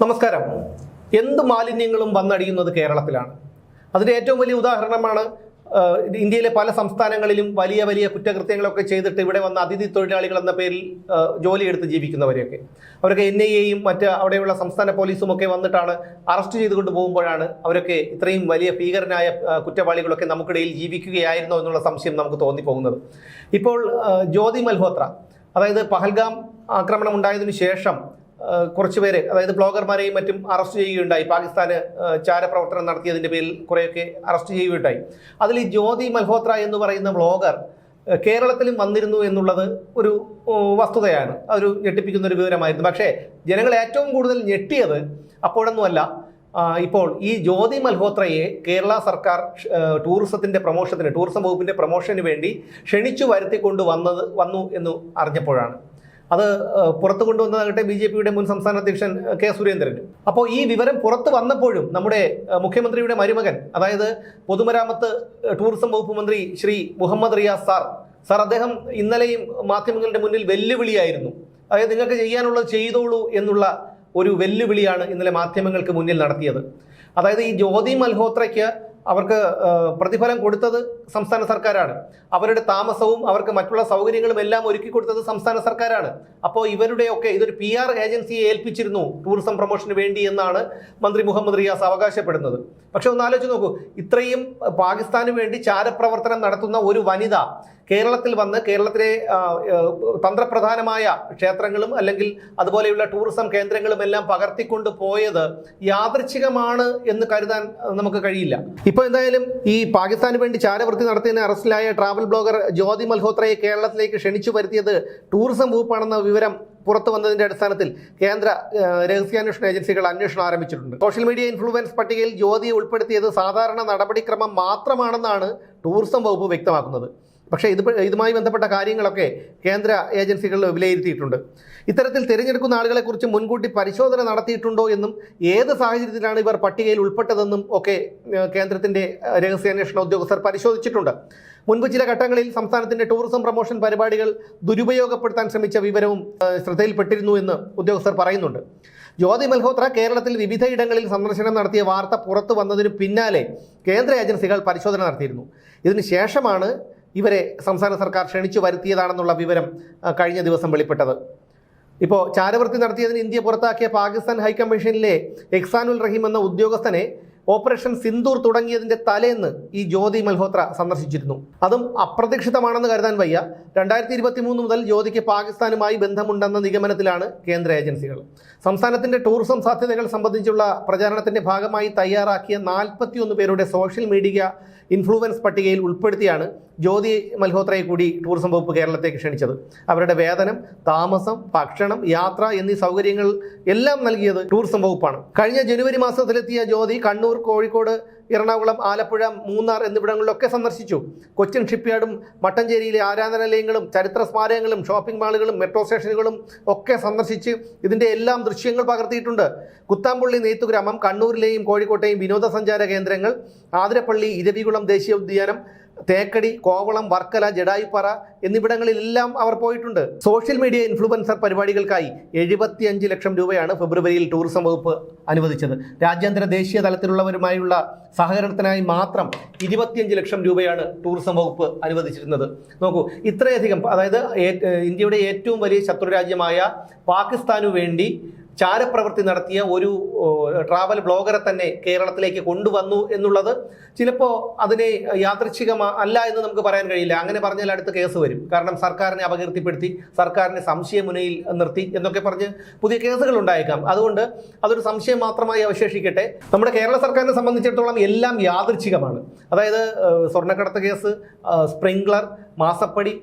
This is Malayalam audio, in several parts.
നമസ്കാരം. എന്ത് മാലിന്യങ്ങളും വന്നടിയുന്നത് കേരളത്തിലാണ്. അതിന്റെ ഏറ്റവും വലിയ ഉദാഹരണമാണ് ഇന്ത്യയിലെ പല സംസ്ഥാനങ്ങളിലും വലിയ വലിയ കുറ്റകൃത്യങ്ങളൊക്കെ ചെയ്തിട്ട് ഇവിടെ വന്ന അതിഥി തൊഴിലാളികൾ എന്ന പേരിൽ ജോലിയെടുത്ത് ജീവിക്കുന്നവരെയൊക്കെ. അവരൊക്കെ എൻ ഐ എയും മറ്റ് അവിടെയുള്ള സംസ്ഥാന പോലീസും ഒക്കെ വന്നിട്ടാണ് അറസ്റ്റ് ചെയ്തുകൊണ്ട് പോകുമ്പോഴാണ് അവരൊക്കെ ഇത്രയും വലിയ ഭീകരനായ കുറ്റവാളികളൊക്കെ നമുക്കിടയിൽ ജീവിക്കുകയായിരുന്നോ എന്നുള്ള സംശയം നമുക്ക് തോന്നിപ്പോകുന്നത്. ഇപ്പോൾ ജ്യോതി മൽഹോത്ര അതായത് പഹൽഗാം ആക്രമണം ഉണ്ടായതിനു ശേഷം കുറച്ച് പേര് അതായത് ബ്ലോഗർമാരെയും മറ്റും അറസ്റ്റ് ചെയ്യുകയുണ്ടായി. പാകിസ്ഥാന് ചാരപ്രവർത്തനം നടത്തിയതിന്റെ പേരിൽ കുറേയൊക്കെ അറസ്റ്റ് ചെയ്യുകയുണ്ടായി. അതിൽ ഈ ജ്യോതി മൽഹോത്ര എന്ന് പറയുന്ന ബ്ലോഗർ കേരളത്തിലും വന്നിരുന്നു എന്നുള്ളത് ഒരു വസ്തുതയാണ്. അതൊരു ഞെട്ടിപ്പിക്കുന്ന ഒരു വിവരമായിരുന്നു. പക്ഷേ ജനങ്ങൾ ഏറ്റവും കൂടുതൽ ഞെട്ടിയത് അപ്പോഴൊന്നുമല്ല. ഇപ്പോൾ ഈ ജ്യോതി മൽഹോത്രയെ കേരള സർക്കാർ ടൂറിസത്തിന്റെ പ്രൊമോഷത്തിന് ടൂറിസം വകുപ്പിന്റെ പ്രൊമോഷന് വേണ്ടി ക്ഷണിച്ചു വരുത്തിക്കൊണ്ട് വന്നത് വന്നു എന്ന് അറിഞ്ഞപ്പോഴാണ്. അത് പുറത്തു കൊണ്ടുവന്നതാകട്ടെ ബി ജെ പിയുടെ മുൻ സംസ്ഥാന അധ്യക്ഷൻ കെ സുരേന്ദ്രൻ. അപ്പോൾ ഈ വിവരം പുറത്തു വന്നപ്പോഴും നമ്മുടെ മുഖ്യമന്ത്രിയുടെ മരുമകൻ അതായത് പൊതുമരാമത്ത് ടൂറിസം വകുപ്പ് മന്ത്രി ശ്രീ മുഹമ്മദ് റിയാസ് സാർ സാർ അദ്ദേഹം ഇന്നലെയും മാധ്യമങ്ങളുടെ മുന്നിൽ വെല്ലുവിളിയായിരുന്നു. അതായത് നിങ്ങൾക്ക് ചെയ്യാനുള്ളത് ചെയ്തോളൂ എന്നുള്ള ഒരു വെല്ലുവിളിയാണ് ഇന്നലെ മാധ്യമങ്ങൾക്ക് മുന്നിൽ നടത്തിയത്. അതായത് ഈ ജ്യോതി മൽഹോത്രയ്ക്ക് അവർക്ക് പ്രതിഫലം കൊടുത്തത് സംസ്ഥാന സർക്കാരാണ്. അവരുടെ താമസവും അവർക്ക് മറ്റുള്ള സൗകര്യങ്ങളും എല്ലാം ഒരുക്കി കൊടുത്തത് സംസ്ഥാന സർക്കാരാണ്. അപ്പോൾ ഇവരുടെയൊക്കെ ഇതൊരു പി ആർ ഏജൻസിയെ ഏൽപ്പിച്ചിരുന്നു ടൂറിസം പ്രൊമോഷന് വേണ്ടി എന്നാണ് മന്ത്രി മുഹമ്മദ് റിയാസ് അവകാശപ്പെടുന്നത്. പക്ഷെ ഒന്ന് ആലോചിച്ച് നോക്കൂ ഇത്രയും പാകിസ്ഥാന് വേണ്ടി ചാരപ്രവർത്തനം നടത്തുന്ന ഒരു വനിത കേരളത്തിൽ വന്ന് കേരളത്തിലെ തന്ത്രപ്രധാനമായ ക്ഷേത്രങ്ങളും അല്ലെങ്കിൽ അതുപോലെയുള്ള ടൂറിസം കേന്ദ്രങ്ങളും എല്ലാം പകർത്തിക്കൊണ്ട് പോയത് യാദൃച്ഛികമാണ് എന്ന് കരുതാൻ നമുക്ക് കഴിയില്ല. ഇപ്പോൾ എന്തായാലും ഈ പാകിസ്ഥാന് വേണ്ടി ചാരവൃത്തി നടത്തിയതിന് അറസ്റ്റിലായ ട്രാവൽ ബ്ലോഗർ ജ്യോതി മൽഹോത്രയെ കേരളത്തിലേക്ക് ക്ഷണിച്ചു വരുത്തിയത് ടൂറിസം വകുപ്പാണെന്ന വിവരം പുറത്തു വന്നതിന്റെ അടിസ്ഥാനത്തിൽ കേന്ദ്ര രഹസ്യാന്വേഷണ ഏജൻസികൾ അന്വേഷണം ആരംഭിച്ചിട്ടുണ്ട്. സോഷ്യൽ മീഡിയ ഇൻഫ്ലുവൻസ് പട്ടികയിൽ ജ്യോതിയെ ഉൾപ്പെടുത്തിയത് സാധാരണ നടപടിക്രമം മാത്രമാണെന്നാണ് ടൂറിസം വകുപ്പ് വ്യക്തമാക്കുന്നത്. പക്ഷേ ഇത് ഇതുമായി ബന്ധപ്പെട്ട കാര്യങ്ങളൊക്കെ കേന്ദ്ര ഏജൻസികൾ വിലയിരുത്തിയിട്ടുണ്ട്. ഇത്തരത്തിൽ തിരഞ്ഞെടുക്കുന്ന ആളുകളെക്കുറിച്ച് മുൻകൂട്ടി പരിശോധന നടത്തിയിട്ടുണ്ടോ എന്നും ഏത് സാഹചര്യത്തിലാണ് ഇവർ പട്ടികയിൽ ഉൾപ്പെട്ടതെന്നും ഒക്കെ കേന്ദ്രത്തിന്റെ രഹസ്യാന്വേഷണ ഉദ്യോഗസ്ഥർ പരിശോധിച്ചിട്ടുണ്ട്. മുൻപ് ചില ഘട്ടങ്ങളിൽ സംസ്ഥാനത്തിന്റെ ടൂറിസം പ്രൊമോഷൻ പരിപാടികൾ ദുരുപയോഗപ്പെടുത്താൻ ശ്രമിച്ച വിവരവും ശ്രദ്ധയിൽപ്പെട്ടിരുന്നു എന്ന് ഉദ്യോഗസ്ഥർ പറയുന്നുണ്ട്. ജ്യോതി മൽഹോത്ര കേരളത്തിൽ വിവിധയിടങ്ങളിൽ സന്ദർശനം നടത്തിയ വാർത്ത പുറത്തു വന്നതിന് പിന്നാലെ കേന്ദ്ര ഏജൻസികൾ പരിശോധന നടത്തിയിരുന്നു. ഇതിന് ശേഷമാണ് ഇവരെ സംസ്ഥാന സർക്കാർ ക്ഷണിച്ചു വരുത്തിയതാണെന്നുള്ള വിവരം കഴിഞ്ഞ ദിവസം വെളിപ്പെട്ടത്. ഇപ്പോൾ ചാരവൃത്തി നടത്തിയതിന് ഇന്ത്യ പുറത്താക്കിയ പാകിസ്ഥാൻ ഹൈക്കമ്മീഷനിലെ എക്സാനുൽ റഹീം എന്ന ഉദ്യോഗസ്ഥനെ ഓപ്പറേഷൻ സിന്ദൂർ തുടങ്ങിയതിന്റെ തലേന്ന് ഈ ജ്യോതി മൽഹോത്ര സന്ദർശിച്ചിരുന്നു. അതും അപ്രതീക്ഷിതമാണെന്ന് കരുതാൻ വയ്യ. രണ്ടായിരത്തി ഇരുപത്തി മൂന്ന് മുതൽ ജ്യോതിക്ക് പാകിസ്ഥാനുമായി ബന്ധമുണ്ടെന്ന നിഗമനത്തിലാണ് കേന്ദ്ര ഏജൻസികൾ. സംസ്ഥാനത്തിന്റെ ടൂറിസം സാധ്യതകൾ സംബന്ധിച്ചുള്ള പ്രചാരണത്തിന്റെ ഭാഗമായി തയ്യാറാക്കിയ നാൽപ്പത്തിയൊന്ന് പേരുടെ സോഷ്യൽ മീഡിയ ഇൻഫ്ലുവൻസ് പട്ടികയിൽ ഉൾപ്പെടുത്തിയാണ് ജ്യോതി മൽഹോത്രയെ കൂടി ടൂറിസം വകുപ്പ് കേരളത്തേക്ക് ക്ഷണിച്ചത്. അവരുടെ വേതനം താമസം ഭക്ഷണം യാത്ര എന്നീ സൗകര്യങ്ങൾ എല്ലാം നൽകിയത് ടൂറിസം വകുപ്പാണ്. കഴിഞ്ഞ ജനുവരി മാസത്തിലെത്തിയ ജ്യോതി കണ്ണൂർ കോഴിക്കോട് എറണാകുളം ആലപ്പുഴ മൂന്നാർ എന്നിവിടങ്ങളിലൊക്കെ സന്ദർശിച്ചു. കൊച്ചിൻ ഷിപ്പ്യാർഡും മട്ടഞ്ചേരിയിലെ ആരാധനാലയങ്ങളും ചരിത്ര സ്മാരകങ്ങളും ഷോപ്പിംഗ് മാളുകളും മെട്രോ സ്റ്റേഷനുകളും ഒക്കെ സന്ദർശിച്ച് ഇതിന്റെ എല്ലാം ദൃശ്യങ്ങൾ പകർത്തിയിട്ടുണ്ട്. കുത്താമ്പുള്ളി നെയ്ത്തുഗ്രാമം കണ്ണൂരിലെയും കോഴിക്കോട്ടെയും വിനോദസഞ്ചാര കേന്ദ്രങ്ങൾ ആതിരപ്പള്ളി ഇരവികുളം ദേശീയ ഉദ്യാനം തേക്കടി കോവളം വർക്കല ജഡായുപ്പാറ എന്നിവിടങ്ങളിലെല്ലാം അവർ പോയിട്ടുണ്ട്. സോഷ്യൽ മീഡിയ ഇൻഫ്ലുവൻസർ പരിപാടികൾക്കായി എഴുപത്തിയഞ്ച് ലക്ഷം രൂപയാണ് ഫെബ്രുവരിയിൽ ടൂറിസം വകുപ്പ് അനുവദിച്ചത്. രാജ്യാന്തര ദേശീയ തലത്തിലുള്ളവരുമായുള്ള സഹകരണത്തിനായി മാത്രം ഇരുപത്തിയഞ്ച് ലക്ഷം രൂപയാണ് ടൂറിസം വകുപ്പ് അനുവദിച്ചിരുന്നത്. നോക്കൂ ഇത്രയധികം അതായത് ഇന്ത്യയുടെ ഏറ്റവും വലിയ ശത്രുരാജ്യമായ പാകിസ്ഥാനു വേണ്ടി ചാരപ്രവൃത്തി നടത്തിയ ഒരു ട്രാവൽ ബ്ലോഗറെ തന്നെ കേരളത്തിലേക്ക് കൊണ്ടുവന്നു എന്നുള്ളത് ചിലപ്പോൾ അതിനെ യാദൃച്ഛികമാ അല്ല എന്ന് നമുക്ക് പറയാൻ കഴിയില്ല. അങ്ങനെ പറഞ്ഞാൽ അടുത്ത കേസ് വരും. കാരണം സർക്കാരിനെ അപകീർത്തിപ്പെടുത്തി സർക്കാരിനെ സംശയമുനയിൽ നിർത്തി എന്നൊക്കെ പറഞ്ഞ് പുതിയ കേസുകൾ ഉണ്ടായേക്കാം. അതുകൊണ്ട് അതൊരു സംശയം മാത്രമായി അവശേഷിക്കട്ടെ. നമ്മുടെ കേരള സർക്കാരിനെ സംബന്ധിച്ചിടത്തോളം എല്ലാം യാദൃച്ഛികമാണ്. അതായത് സ്വർണക്കടത്ത് കേസ് സ്പ്രിംഗ്ലർ മാസപ്പടി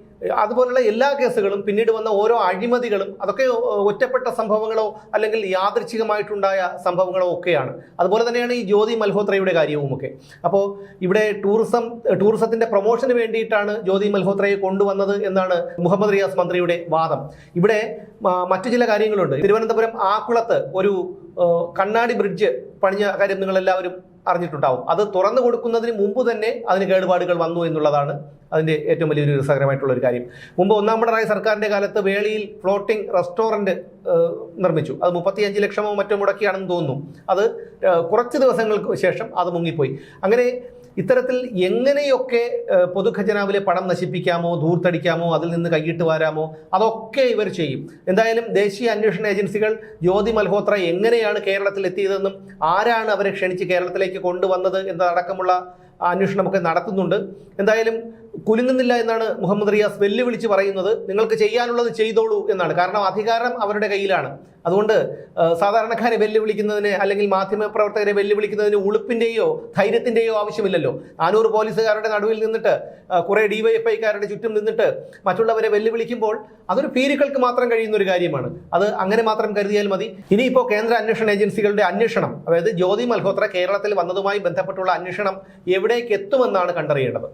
അതുപോലുള്ള എല്ലാ കേസുകളും പിന്നീട് വന്ന ഓരോ അഴിമതികളും അതൊക്കെ ഒറ്റപ്പെട്ട സംഭവങ്ങളോ അല്ലെങ്കിൽ യാദൃച്ഛികമായിട്ടുണ്ടായ സംഭവങ്ങളോ ഒക്കെയാണ്. അതുപോലെ തന്നെയാണ് ഈ ജ്യോതി മൽഹോത്രയുടെ കാര്യവുമൊക്കെ. അപ്പോൾ ഇവിടെ ടൂറിസം ടൂറിസത്തിന്റെ പ്രൊമോഷന് വേണ്ടിയിട്ടാണ് ജ്യോതി മൽഹോത്രയെ കൊണ്ടുവന്നത് എന്നാണ് മുഹമ്മദ് റിയാസ് മന്ത്രിയുടെ വാദം. ഇവിടെ മറ്റു ചില കാര്യങ്ങളുണ്ട്. തിരുവനന്തപുരം ആക്കുളത്ത് ഒരു കണ്ണാടി ബ്രിഡ്ജ് പണിഞ്ഞ കാര്യം നിങ്ങൾ എല്ലാവരും അറിഞ്ഞിട്ടുണ്ടാവും. അത് തുറന്നു കൊടുക്കുന്നതിന് മുമ്പ് തന്നെ അതിന് കേടുപാടുകൾ വന്നു എന്നുള്ളതാണ് അതിന്റെ ഏറ്റവും വലിയൊരു രസകരമായിട്ടുള്ള ഒരു കാര്യം. മുമ്പ് ഒന്നാം പിണറായി സർക്കാരിന്റെ കാലത്ത് വേളിയിൽ ഫ്ലോട്ടിംഗ് റെസ്റ്റോറന്റ് നിർമ്മിച്ചു. അത് മുപ്പത്തിയഞ്ച് ലക്ഷമോ മറ്റോ മുടക്കിയാണെന്ന് തോന്നുന്നു. അത് കുറച്ച് ദിവസങ്ങൾക്ക് ശേഷം അത് മുങ്ങിപ്പോയി. അങ്ങനെ ഇത്തരത്തിൽ എങ്ങനെയൊക്കെ പൊതുഖജനാവിലെ പണം നശിപ്പിക്കാമോ ധൂർത്തടിക്കാമോ അതിൽ നിന്ന് കൈയിട്ട് വാരാമോ അതൊക്കെ ഇവർ ചെയ്യും. എന്തായാലും ദേശീയ അന്വേഷണ ഏജൻസികൾ ജ്യോതി മൽഹോത്ര എങ്ങനെയാണ് കേരളത്തിൽ എത്തിയതെന്നും ആരാണ് അവരെ ക്ഷണിച്ച് കേരളത്തിലേക്ക് കൊണ്ടുവന്നത് എന്നതടക്കമുള്ള അന്വേഷണമൊക്കെ നടത്തുന്നുണ്ട്. എന്തായാലും കുലുങ്ങുന്നില്ല എന്നാണ് മുഹമ്മദ് റിയാസ് വെല്ലുവിളിച്ച് പറയുന്നത്. നിങ്ങൾക്ക് ചെയ്യാനുള്ളത് ചെയ്തോളൂ എന്നാണ്. കാരണം അധികാരം അവരുടെ കയ്യിലാണ്. അതുകൊണ്ട് സാധാരണക്കാരെ വെല്ലുവിളിക്കുന്നതിന് അല്ലെങ്കിൽ മാധ്യമപ്രവർത്തകരെ വെല്ലുവിളിക്കുന്നതിന് ഉളുപ്പിന്റെയോ ധൈര്യത്തിന്റെയോ ആവശ്യമില്ലല്ലോ. നാനൂറ് പോലീസുകാരുടെ നടുവിൽ നിന്നിട്ട് കുറേ ഡിവൈഎഫ്ഐക്കാരുടെ ചുറ്റും നിന്നിട്ട് മറ്റുള്ളവരെ വെല്ലുവിളിക്കുമ്പോൾ അതൊരു പീരുക്കൾക്ക് മാത്രം കഴിയുന്ന ഒരു കാര്യമാണ്. അത് അങ്ങനെ മാത്രം കരുതിയാൽ മതി. ഇനിയിപ്പോൾ കേന്ദ്ര അന്വേഷണ ഏജൻസികളുടെ അന്വേഷണം അതായത് ജ്യോതി മൽഹോത്ര കേരളത്തിൽ വന്നതുമായി ബന്ധപ്പെട്ടുള്ള അന്വേഷണം എവിടേക്ക് എത്തുമെന്നാണ് കണ്ടറിയേണ്ടത്.